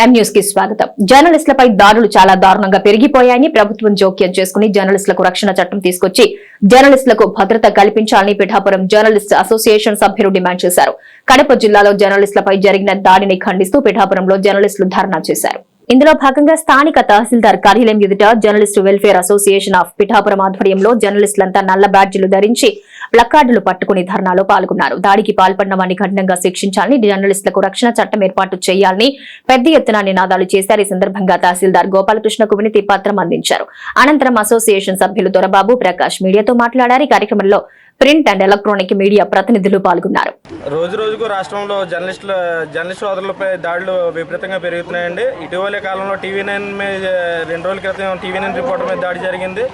కి స్వాగతం. జర్నలిస్టులపై దాడులు చాలా దారుణంగా పెరిగిపోయాయని ప్రభుత్వం జోక్యం చేసుకుని జర్నలిస్టులకు రక్షణ చట్టం తీసుకొచ్చి జర్నలిస్టులకు భద్రత కల్పించాలని పిఠాపురం జర్నలిస్ట్ అసోసియేషన్ సభ్యులు డిమాండ్ చేశారు. కడప జిల్లాలో జర్నలిస్టులపై జరిగిన దాడిని ఖండిస్తూ పిఠాపురంలో జర్నలిస్టులు ధర్నా చేశారు. ఇందులో భాగంగా స్థానిక తహసీల్దార్ కార్యాలయం ఎదుట journalist welfare association of Pithapuram ఆధ్వర్యంలో జర్నలిస్టులంతా నల్ల బ్యాడ్జీలు ధరించి ప్లకార్డులు పట్టుకుని ధర్నాలో పాల్గొన్నారు. దాడికి పాల్పడిన వారిని కఠినంగా శిక్షించాలని జర్నలిస్టులకు రక్షణ చట్టం ఏర్పాటు చేయాలని పెద్ద ఎత్తున నినాదాలు చేశారు. ఈ సందర్భంగా తహసీల్దార్ గోపాలకృష్ణకు వినతి పత్రం అందించారు. అనంతరం అసోసియేషన్ సభ్యులు దొరబాబు ప్రకాష్ మీడియాతో మాట్లాడారు. ఈ కార్యక్రమంలో ప్రింట్ అండ్ ఎలక్ట్రానిక్ మీడియా ప్రతినిధులు పాల్గొన్నారు. రోజు రోజుకు రాష్ట్రంలో జర్నలిస్టుల జర్నలిస్ట్ సోదరులపై దాడులు విపరీతంగా పెరుగుతున్నాయండి. ఇటీవలే కాలంలో టీవీ నైన్ మీద రెండు రోజుల క్రితం టీవీ నైన్ రిపోర్టర్ మీద దాడి జరిగింది.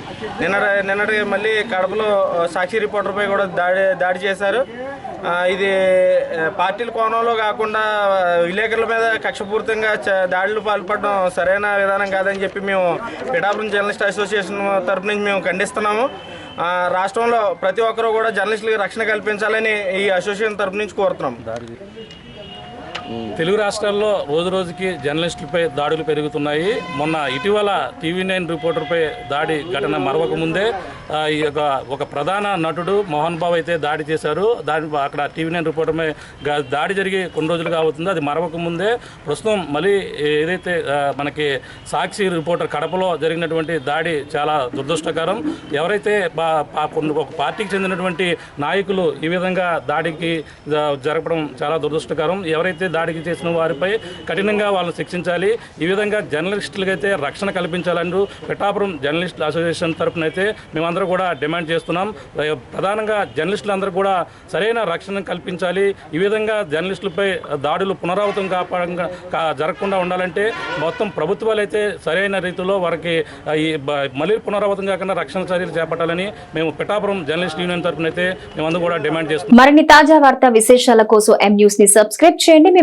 నిన్న నిన్నటి మళ్ళీ కడపలో సాక్షి రిపోర్టర్పై కూడా దాడి దాడి చేశారు. ఇది పార్టీల కోణంలో కాకుండా విలేకరుల మీద కక్షపూరితంగా దాడులు పాల్పడడం సరైన విధానం కాదని చెప్పి మేము పిఠాపురం జర్నలిస్ట్ అసోసియేషన్ తరపు నుంచి మేము ఖండిస్తున్నాము. రాష్ట్రంలో ప్రతి ఒక్కరూ కూడా జర్నలిస్టులకు రక్షణ కల్పించాలని ఈ అసోసియేషన్ తరపు నుంచి కోరుతున్నాం. తెలుగు రాష్ట్రాల్లో రోజు రోజుకి జర్నలిస్టులపై దాడులు పెరుగుతున్నాయి. మొన్న ఇటీవల టీవీ నైన్ రిపోర్టర్పై దాడి ఘటన మరవక ముందే ఈ యొక్క ఒక ప్రధాన నటుడు మోహన్ బాబు అయితే దాడి చేశారు. దాని అక్కడ టీవీ నైన్ రిపోర్టర్పై దాడి జరిగి కొన్ని రోజులుగా అవుతుంది. అది మరవకముందే ప్రస్తుతం మళ్ళీ ఏదైతే మనకి సాక్షి రిపోర్టర్ కడపలో జరిగినటువంటి దాడి చాలా దురదృష్టకరం. ఎవరైతే పా- కొన్ని ఒక పార్టీకి చెందినటువంటి నాయకులు ఈ విధంగా దాడికి జరపడం చాలా దురదృష్టకరం. ఎవరైతే దాడికి చేసిన వారిపై కఠినంగా వాళ్ళని శిక్షించాలి. ఈ విధంగా జర్నలిస్టులకి అయితే రక్షణ కల్పించాలని పిఠాపురం జర్నలిస్ట్ అసోసియేషన్ తరఫున అయితే మేమందరూ కూడా డిమాండ్ చేస్తున్నాం. ప్రధానంగా జర్నలిస్టులందరూ కూడా సరైన రక్షణ కల్పించాలి. ఈ విధంగా జర్నలిస్టులపై దాడులు పునరావృతం కాపాడంగా జరగకుండా ఉండాలంటే మొత్తం ప్రభుత్వాలు అయితే సరైన రీతిలో వారికి ఈ మళ్ళీ పునరావృతం కాకుండా రక్షణ చర్యలు చేపట్టాలని మేము పిఠాపురం జర్నలిస్ట్ యూనియన్ తరఫున అయితే మేమందరూ కూడా డిమాండ్ చేస్తున్నాం. మరిన్ని తాజా వార్తా విశేషాల కోసం ఎం న్యూస్ని సబ్స్క్రైబ్ చేయండి.